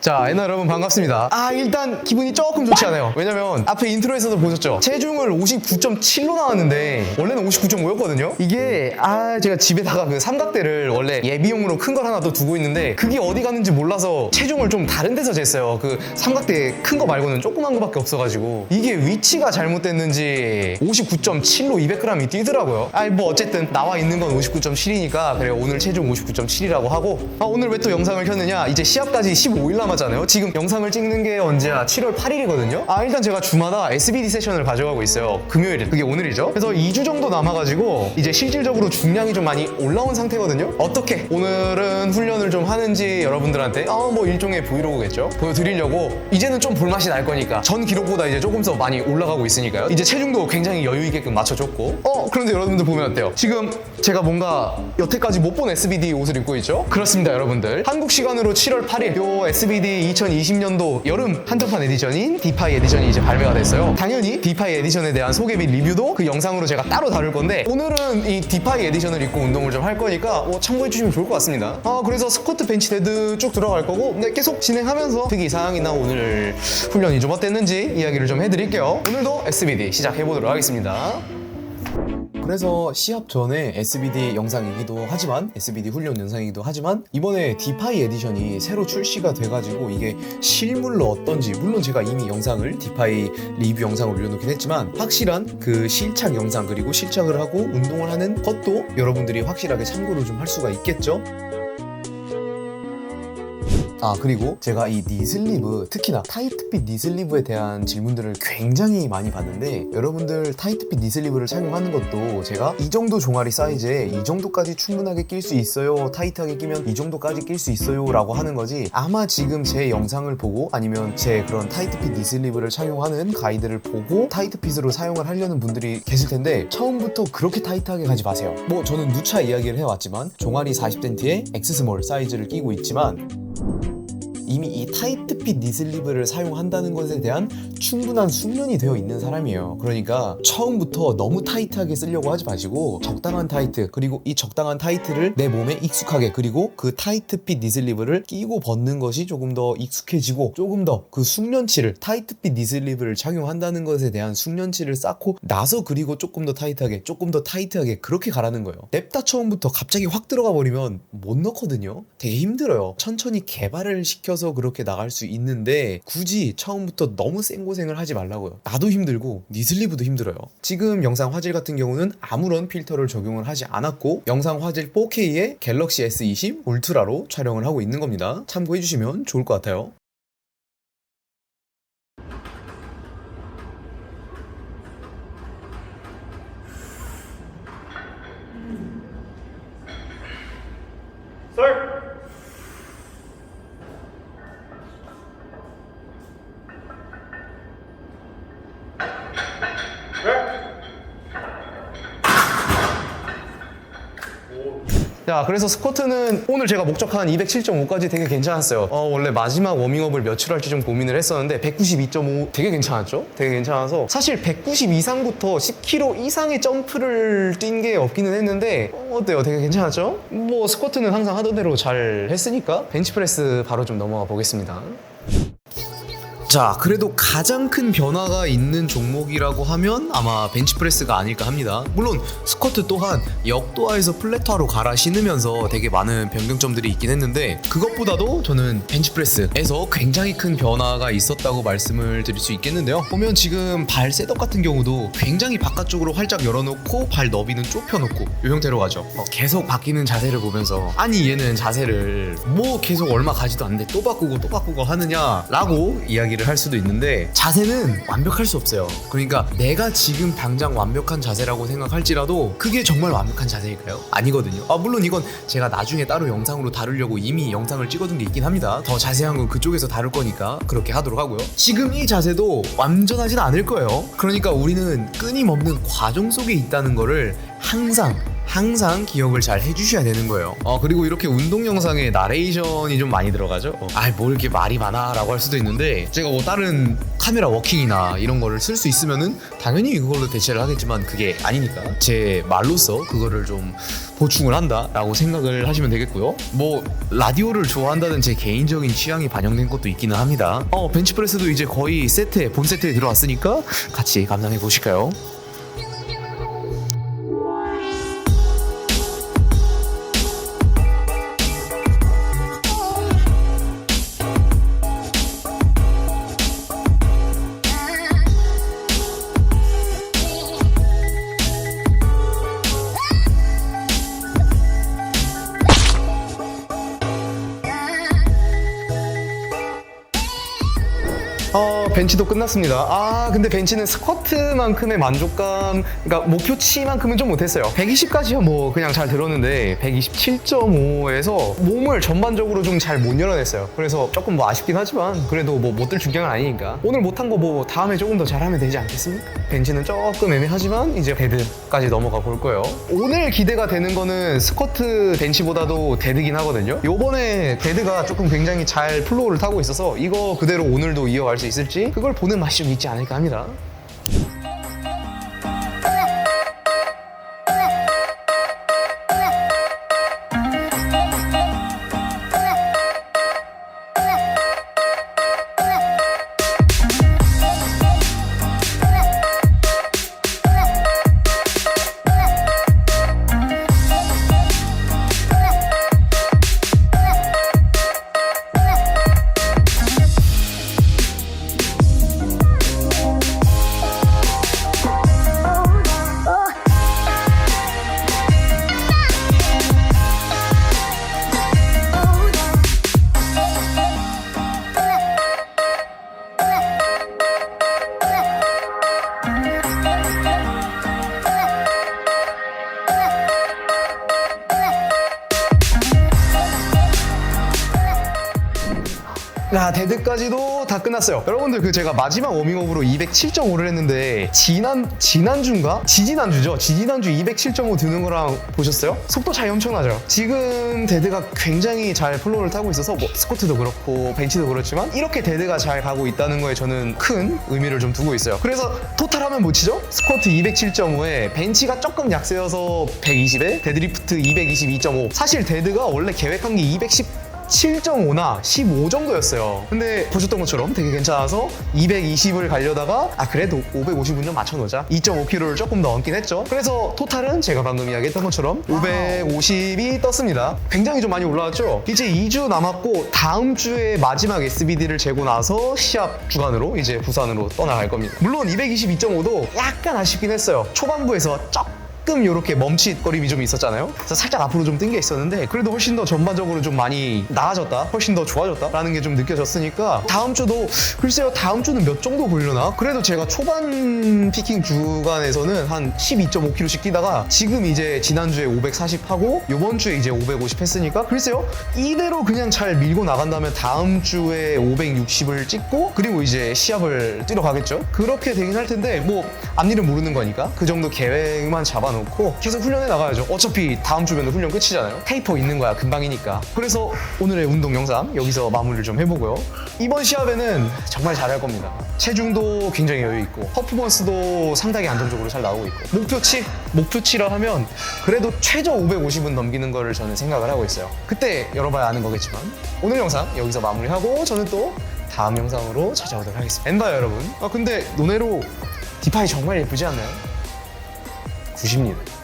자, 애나 여러분 반갑습니다. 아, 일단 기분이 조금 좋지 않아요. 왜냐면 앞에 인트로에서도 보셨죠? 체중을 59.7로 나왔는데 원래는 59.5였거든요. 이게 아, 제가 집에다가 그 삼각대를 원래 예비용으로 큰 걸 하나 더 두고 있는데 그게 어디 갔는지 몰라서 체중을 좀 다른 데서 쟀어요. 그 삼각대 큰 거 말고는 조그만 거밖에 없어가지고 이게 위치가 잘못됐는지 59.7로 200g이 뛰더라고요. 아이 뭐 어쨌든 나와 있는 건 59.7이니까 그래 오늘 체중 59.7이라고 하고 아, 오늘 왜 또 영상을 켰느냐 이제 시합까지 15일 남 았잖아요. 지금 영상을 찍는 게 언제야? 7월 8일이거든요. 아 일단 제가 주마다 SBD 세션을 가져가고 있어요. 금요일 그게 오늘이죠. 그래서 2주 정도 남아가지고 이제 실질적으로 중량이 좀 많이 올라온 상태거든요. 어떻게 오늘은 훈련을 좀 하는지 여러분들한테 어 뭐 일종의 브이로그겠죠. 보여드리려고 이제는 좀 볼맛이 날 거니까 전 기록보다 이제 조금 더 많이 올라가고 있으니까요. 이제 체중도 굉장히 여유 있게끔 맞춰줬고 어 그런데 여러분들 보면 어때요? 지금 제가 뭔가 여태까지 못 본 SBD 옷을 입고 있죠? 그렇습니다 여러분들 한국 시간으로 7월 8일 요 SBD 2020년도 여름 한정판 에디션인 디파이 에디션이 이제 발매가 됐어요. 당연히 디파이 에디션에 대한 소개 및 리뷰도 그 영상으로 제가 따로 다룰 건데 오늘은 이 디파이 에디션을 입고 운동을 좀 할 거니까 어, 참고해 주시면 좋을 것 같습니다. 아 그래서 스쿼트 벤치 데드 쭉 들어갈 거고 네, 계속 진행하면서 특이 사항이나 오늘 훈련이 좀 어땠는지 이야기를 좀 해드릴게요. 오늘도 SBD 시작해 보도록 하겠습니다 그래서 시합 전에 SBD 영상이기도 하지만 SBD 훈련 영상이기도 하지만 이번에 디파이 에디션이 새로 출시가 돼가지고 이게 실물로 어떤지 물론 제가 이미 영상을 디파이 리뷰 영상을 올려놓긴 했지만 확실한 그 실착 영상 그리고 실착을 하고 운동을 하는 것도 여러분들이 확실하게 참고를 좀 할 수가 있겠죠 아 그리고 제가 이 니슬리브 특히나 타이트핏 니슬리브에 대한 질문들을 굉장히 많이 받는데 여러분들 타이트핏 니슬리브를 착용하는 것도 제가 이 정도 종아리 사이즈에 이 정도까지 충분하게 낄 수 있어요. 타이트하게 끼면 이 정도까지 낄 수 있어요 라고 하는 거지 아마 지금 제 영상을 보고 아니면 제 그런 타이트핏 니슬리브를 착용하는 가이드를 보고 타이트핏으로 사용을 하려는 분들이 계실 텐데 처음부터 그렇게 타이트하게 가지 마세요. 뭐 저는 누차 이야기를 해왔지만 종아리 40cm에 엑스스몰 사이즈를 끼고 있지만 이미 이 타이트 핏 니슬리브를 사용한다는 것에 대한 충분한 숙련이 되어 있는 사람이에요. 그러니까 처음부터 너무 타이트하게 쓰려고 하지 마시고 적당한 타이트 그리고 이 적당한 타이트를 내 몸에 익숙하게 그리고 그 타이트 핏 니슬리브를 끼고 벗는 것이 조금 더 익숙해지고 조금 더 그 숙련치를 타이트 핏 니슬리브를 착용한다는 것에 대한 숙련치를 쌓고 나서 그리고 조금 더 타이트하게 조금 더 타이트하게 그렇게 가라는 거예요. 냅다 처음부터 갑자기 확 들어가 버리면 못 넣거든요. 되게 힘들어요. 천천히 개발을 시켜서 그렇게 나갈 수 있는데 굳이 처음부터 너무 센 고생을 하지 말라고요. 나도 힘들고 니슬리브도 힘들어요. 지금 영상 화질 같은 경우는 아무런 필터를 적용을 하지 않았고 영상 화질 4K에 갤럭시 S20 울트라로 촬영을 하고 있는 겁니다. 참고해 주시면 좋을 것 같아요. 자, 그래서 스쿼트는 오늘 제가 목적한 207.5까지 되게 괜찮았어요. 어, 원래 마지막 워밍업을 몇으로 할지 좀 고민을 했었는데 192.5 되게 괜찮았죠? 되게 괜찮아서 사실 190 이상부터 10kg 이상의 점프를 뛴 게 없기는 했는데 어, 어때요? 되게 괜찮았죠? 뭐 스쿼트는 항상 하던 대로 잘 했으니까 벤치프레스 바로 좀 넘어가 보겠습니다. 자, 그래도 가장 큰 변화가 있는 종목이라고 하면 아마 벤치프레스가 아닐까 합니다. 물론 스쿼트 또한 역도화에서 플랫화로 갈아 신으면서 되게 많은 변경점들이 있긴 했는데 그것보다도 저는 벤치프레스에서 굉장히 큰 변화가 있었다고 말씀을 드릴 수 있겠는데요. 보면 지금 발 셋업 같은 경우도 굉장히 바깥쪽으로 활짝 열어놓고 발 너비는 좁혀놓고 이 형태로 가죠. 어, 계속 바뀌는 자세를 보면서 아니 얘는 자세를 뭐 계속 얼마 가지도 않는데 또 바꾸고 또 바꾸고 하느냐라고 이야기를 할 수도 있는데 자세는 완벽할 수 없어요. 그러니까 내가 지금 당장 완벽한 자세라고 생각할지라도 그게 정말 완벽한 자세일까요? 아니거든요. 아 물론 이건 제가 나중에 따로 영상으로 다루려고 이미 영상을 찍어둔 게 있긴 합니다. 더 자세한 건 그쪽에서 다룰 거니까 그렇게 하도록 하고요. 지금 이 자세도 완전하진 않을 거예요. 그러니까 우리는 끊임없는 과정 속에 있다는 거를 항상 항상 기억을 잘 해주셔야 되는 거예요. 어 그리고 이렇게 운동 영상에 나레이션이 좀 많이 들어가죠. 어, 아뭐 이렇게 말이 많아 라고 할 수도 있는데 제가 뭐 다른 카메라 워킹이나 이런 거를 쓸 수 있으면은 당연히 그걸로 대체를 하겠지만 그게 아니니까 제 말로써 그거를 좀 보충을 한다 라고 생각을 하시면 되겠고요. 뭐 라디오를 좋아한다는 제 개인적인 취향이 반영된 것도 있기는 합니다. 어 벤치프레스도 이제 거의 세트에 본 세트에 들어왔으니까 같이 감상해 보실까요? 어 벤치도 끝났습니다. 아 근데 벤치는 스쿼트만큼의 만족감, 그러니까 목표치만큼은 좀 못했어요. 120까지야 뭐 그냥 잘 들었는데 127.5에서 몸을 전반적으로 좀 잘 못 열어냈어요. 그래서 조금 뭐 아쉽긴 하지만 그래도 뭐 못 들 중량은 아니니까 오늘 못한 거 뭐 다음에 조금 더 잘하면 되지 않겠습니까? 벤치는 조금 애매하지만 이제 데드까지 넘어가 볼 거예요. 오늘 기대가 되는 거는 스쿼트 벤치보다도 데드긴 하거든요. 요번에 데드가 조금 굉장히 잘 플로우를 타고 있어서 이거 그대로 오늘도 이어갈 수 있을지 그걸 보는 맛이 좀 있지 않을까 합니다. 야 데드까지도 다 끝났어요. 여러분들 그 제가 마지막 워밍업으로 207.5를 했는데 지난 지난주인가? 지지난주죠. 지지난주 207.5 드는 거랑 보셨어요? 속도 차이 엄청나죠. 지금 데드가 굉장히 잘 플로우를 타고 있어서 뭐 스쿼트도 그렇고 벤치도 그렇지만 이렇게 데드가 잘 가고 있다는 거에 저는 큰 의미를 좀 두고 있어요. 그래서 토탈 하면 뭐 치죠? 스쿼트 207.5에 벤치가 조금 약세여서 120에 데드리프트 222.5. 사실 데드가 원래 계획한 게 210. 7.5나 15 정도였어요. 근데 보셨던 것처럼 되게 괜찮아서 220을 가려다가 아 그래도 550은 좀 맞춰놓자. 2.5kg를 조금 더 얹긴 했죠. 그래서 토탈은 제가 방금 이야기했던 것처럼 550이 떴습니다. 굉장히 좀 많이 올라왔죠. 이제 2주 남았고 다음 주에 마지막 SBD를 재고 나서 시합 주간으로 이제 부산으로 떠나갈 겁니다. 물론 222.5도 약간 아쉽긴 했어요. 초반부에서 조금 이렇게 멈칫거림이 좀 있었잖아요. 그래서 살짝 앞으로 좀뜬게 있었는데 그래도 훨씬 더 전반적으로 좀 많이 나아졌다, 훨씬 더 좋아졌다라는 게 좀 느껴졌으니까 다음 주도 글쎄요 다음 주는 몇 정도 보려나? 그래도 제가 초반 피킹 주간에서는 한 12.5kg씩 뛰다가 지금 이제 지난주에 540 하고 이번 주에 이제 550 했으니까 글쎄요 이대로 그냥 잘 밀고 나간다면 다음 주에 560을 찍고 그리고 이제 시합을 뛰러 가겠죠. 그렇게 되긴 할 텐데 뭐 앞일은 모르는 거니까 그 정도 계획만 잡아놓고 계속 훈련해 나가야죠. 어차피 다음 주면 훈련 끝이잖아요. 테이퍼 있는 거야 금방이니까. 그래서 오늘의 운동 영상 여기서 마무리를 좀 해보고요. 이번 시합에는 정말 잘할 겁니다. 체중도 굉장히 여유 있고 퍼포먼스도 상당히 안정적으로 잘 나오고 있고 목표치 목표치라 하면 그래도 최저 550은 넘기는 거를 저는 생각을 하고 있어요. 그때 열어봐야 아는 거겠지만 오늘 영상 여기서 마무리하고 저는 또 다음 영상으로 찾아오도록 하겠습니다. 엔바요 여러분. 아 근데 노네로 디파이 정말 예쁘지 않나요? 90입니다.